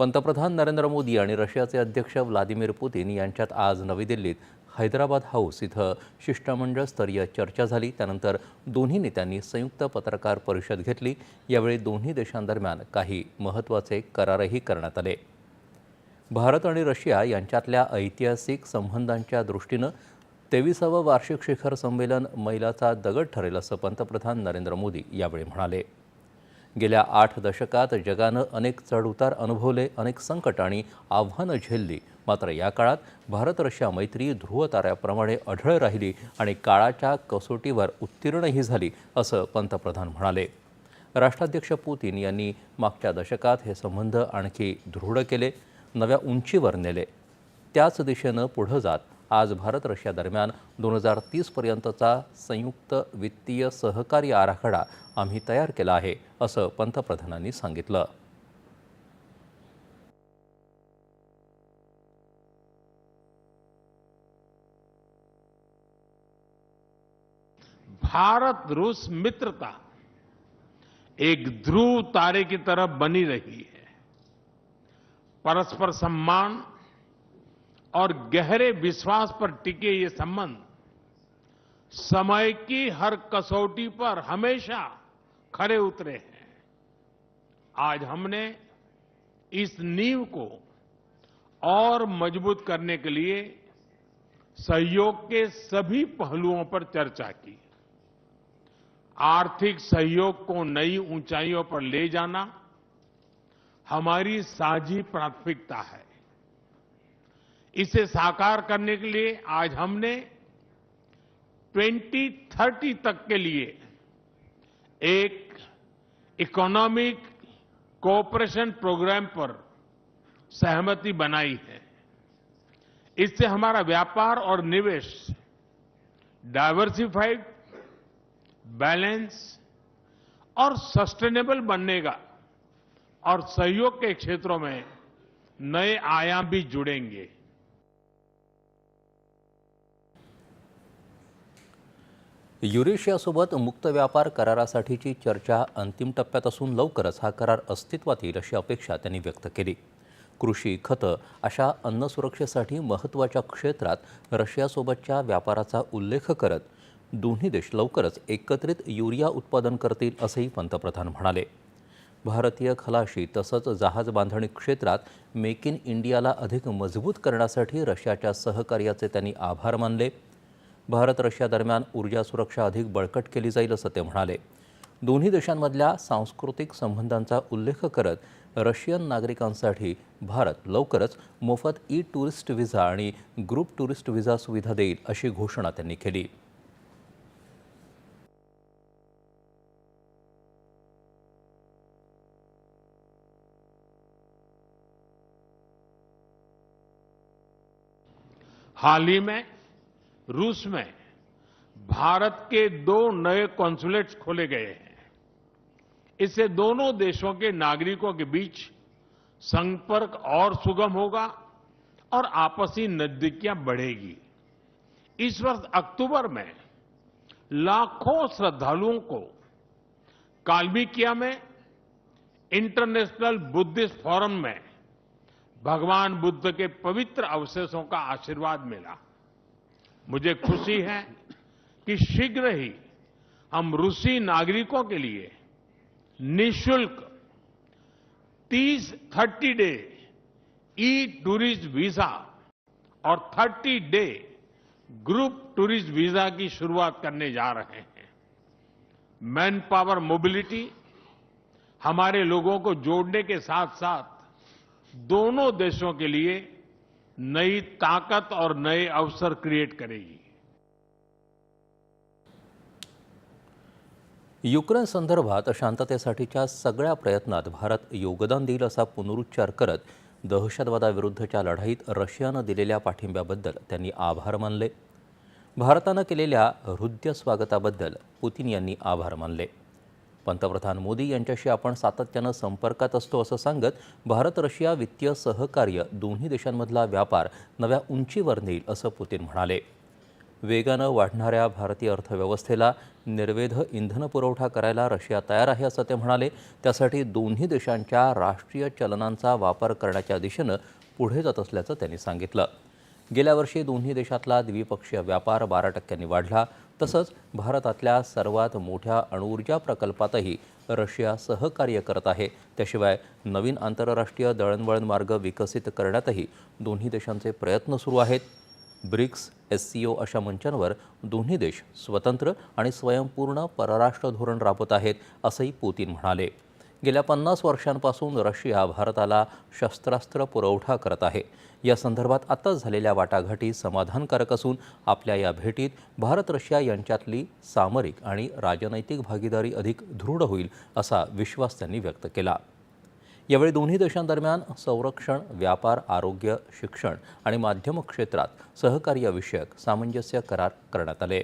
पंतप्रधान नरेंद्र मोदी आणि रशियाचे अध्यक्ष व्लादिमीर पुतीन यांच्यात आज नवी दिल्लीत हैदराबाद हाऊस इथं शिष्टमंडळ स्तरीय चर्चा झाली. त्यानंतर दोन्ही नेत्यांनी संयुक्त पत्रकार परिषद घेतली. यावेळी दोन्ही देशांदरम्यान काही महत्त्वाचे करारही करण्यात आले. भारत आणि रशिया यांच्यातल्या ऐतिहासिक संबंधांच्या दृष्टीनं तेविसावं वार्षिक शिखर संमेलन मैलाचा दगड ठरेल असं पंतप्रधान नरेंद्र मोदी यावेळी म्हणाले. गेल्या आठ दशकात जगानं अनेक चढउतार अनुभवले अनेक संकट आणि आव्हानं झेलली. मात्र या काळात भारत रशिया मैत्री ध्रुवताऱ्याप्रमाणे अढळ राहिली आणि काळाच्या कसोटीवर उत्तीर्णही झाली असं पंतप्रधान म्हणाले. राष्ट्राध्यक्ष पुतीन यांनी मागच्या दशकात हे संबंध आणखी दृढ केले नव्या उंचीवर नेले. त्याच दिशेनं पुढं जात आज भारत रशिया दरम्यान दोन हजार तीसपर्यंतचा संयुक्त वित्तीय सहकार्य आराखडा आम्ही तयार केला आहे असं पंतप्रधानांनी सांगितलं. भारत रूस मित्रता एक ध्रुव तारे की तरह बनी रही है। परस्पर सम्मान और गहरे विश्वास पर टिके ये संबंध। समय की हर कसौटी पर हमेशा खरे उतरे हैं। आज हमने इस नींव को और मज़बूत करने के लिए सहयोग के सभी पहलुओं पर चर्चा की। आर्थिक सहयोग को नई ऊंचाइयों पर ले जाना हमारी साझी प्राथमिकता है। इसे साकार करने के लिए आज हमने 2030 तक के लिए एक इकोनॉमिक कोऑपरेशन प्रोग्राम पर सहमति बनाई है। इससे हमारा व्यापार और निवेश डाइवर्सिफाइड बैलेंस और सस्टेनेबल बनेगा और सहयोग के क्षेत्रों में नए आयाम भी जुड़ेंगे। युरेशियासोबत मुक्त व्यापार करारासाठीची चर्चा अंतिम टप्प्यात असून लवकरच हा करार अस्तित्वात येईल अशी अपेक्षा त्यांनी व्यक्त केली. कृषी खतं अशा अन्न सुरक्षेसाठी महत्त्वाच्या क्षेत्रात रशियासोबतच्या व्यापाराचा उल्लेख करत दोन्ही देश लवकरच एकत्रित युरिया उत्पादन करतील असंही पंतप्रधान म्हणाले. भारतीय खलाशी तसंच जहाज बांधणी क्षेत्रात मेक इन इंडियाला अधिक मजबूत करण्यासाठी रशियाच्या सहकार्याचे त्यांनी आभार मानले. भारत रशिया दरम्यान ऊर्जा सुरक्षा अधिक बळकट केली जाईल असं ते म्हणाले. दोन्ही देशांमधल्या सांस्कृतिक संबंधांचा उल्लेख करत रशियन नागरिकांसाठी भारत लवकरच मोफत ई टुरिस्ट व्हिसा आणि ग्रुप टुरिस्ट व्हिसा सुविधा देईल अशी घोषणा त्यांनी केली. हाल ही में रूस में भारत के दो नए कॉन्सुलेट्स खोले गए हैं। इससे दोनों देशों के नागरिकों के बीच संपर्क और सुगम होगा और आपसी नजदीकियाँ बढ़ेगी। इस वर्ष अक्टूबर में लाखों श्रद्धालुओं को काल्मिकिया में इंटरनेशनल बुद्धिस्ट फोरम में भगवान बुद्ध के पवित्र अवशेषों का आशीर्वाद मिला। मुझे खुशी है कि शीघ्र ही हम रूसी नागरिकों के लिए निशुल्क 30 30 डे ई टूरिस्ट वीज़ा और 30 डे ग्रुप टूरिस्ट वीज़ा की शुरुआत करने जा रहे हैं। मैन पावर मोबिलिटी, हमारे लोगों को जोड़ने के साथ साथ दोनों देशों के लिए नई ताकत और नए अवसर क्रिएट करेगी। युक्रेन संदर्भात शांततेसाठीच्या सगळ्या प्रयत्नात भारत योगदान देईल असा पुनरुच्चार करत दहशतवादाविरुद्धच्या लढाईत रशियानं दिलेल्या पाठिंब्याबद्दल त्यांनी आभार मानले. भारतानं केलेल्या हृद्य स्वागताबद्दल पुतीन यांनी आभार मानले. पंतप्रधान मोदी यांच्याशी आपण सातत्यानं संपर्कात असतो असं सांगत भारत रशिया वित्तीय सहकार्य दोन्ही देशांमधला व्यापार नव्या उंचीवर नेईल असं पुतीन म्हणाले. वेगानं वाढणाऱ्या भारतीय अर्थव्यवस्थेला निर्वेध इंधन पुरवठा करायला रशिया तयार आहे असं ते म्हणाले. त्यासाठी दोन्ही देशांच्या राष्ट्रीय चलनांचा वापर करण्याच्या दिशेनं पुढे जात असल्याचं त्यांनी सांगितलं. गेल्या वर्षी दोन्ही देशातला द्विपक्षीय व्यापार बारा टक्क्यांनी वाढला. तसंच भारतातल्या सर्वात मोठ्या अणुऊर्जा प्रकल्पातही रशिया सहकार्य करत आहे. त्याशिवाय नवीन आंतरराष्ट्रीय दळणवळण मार्ग विकसित करण्यातही दोन्ही देशांचे प्रयत्न सुरू आहेत. ब्रिक्स एस सी ओ अशा मंचांवर दोन्ही देश स्वतंत्र आणि स्वयंपूर्ण परराष्ट्र धोरण राबवत आहेत असंही पुतीन म्हणाले. गेल्या पन्नास वर्षांपासून रशिया भारताला शस्त्रास्त्र पुरवठा करत आहे. या संदर्भात आताच झालेल्या वाटाघाटी समाधानकारक असून आपल्या या भेटीत भारत रशिया यांच्यातली सामरिक आणि राजनैतिक भागीदारी अधिक दृढ होईल असा विश्वास त्यांनी व्यक्त केला. यावेळी दोन्ही देशांदरम्यान संरक्षण व्यापार आरोग्य शिक्षण आणि माध्यम क्षेत्रात सहकार्याविषयक सामंजस्य करार करण्यात आले.